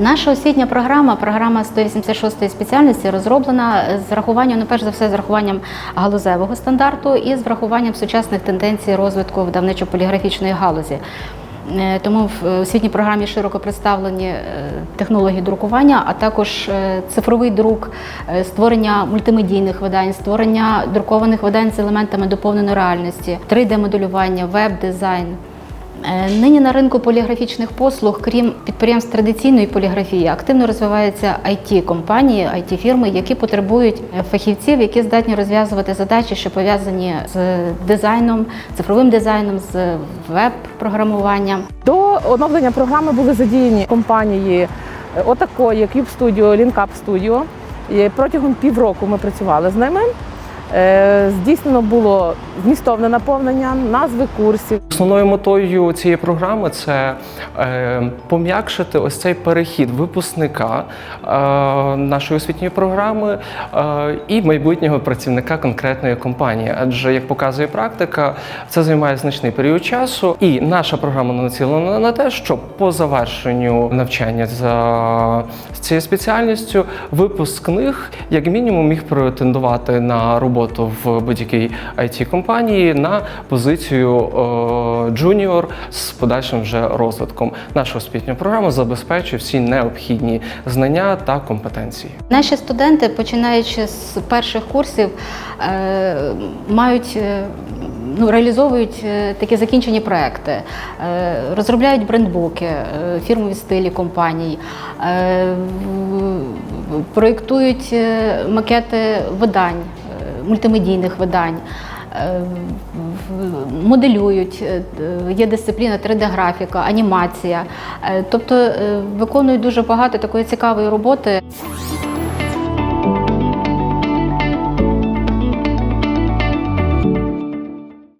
Наша освітня програма, програма 186 спеціальності, розроблена з врахуванням, ну перш за все, з врахуванням галузевого стандарту і з врахуванням сучасних тенденцій розвитку видавничо-поліграфічної галузі. Е, Тому в освітній програмі широко представлені е, технології друкування, а також е, цифровий друк, створення мультимедійних видань, створення друкованих видань з елементами доповненої реальності, 3D-моделювання, веб-дизайн. Е, Нині на ринку поліграфічних послуг, крім підприємств традиційної поліграфії, активно розвиваються it компанії, it фірми які потребують е, фахівців, які здатні розв'язувати задачі, що пов'язані з дизайном, цифровим дизайном, з веб-програмуванням. До оновлення програми були задіяні компанії е, отакої, Cube Studio, LinkUp Studio. І протягом півроку ми працювали з ними. Е, Здійснено було змістовне наповнення, назви курсів. Основною метою цієї програми це е, пом'якшити ось цей перехід випускника е, нашої освітньої програми і майбутнього працівника конкретної компанії. Адже, як показує практика, це займає значний період часу, і наша програма націлена на те, щоб по завершенню навчання за цією спеціальністю випускник, як мінімум, міг претендувати на роботу в будь-якій it компанії на позицію е, джуніор з подальшим вже розвитком. Наша освітня програма забезпечує всі необхідні знання та компетенції. Наші студенти, починаючи з перших курсів, е, мають е, ну, реалізовують такі закінчені проекти, розробляють брендбуки, фірмові стилі компаній, проєктують макети видань, мультимедійних видань. е, Моделюють, е, є дисципліна 3D-графіка, анімація, Е, тобто виконують дуже багато такої цікавої роботи.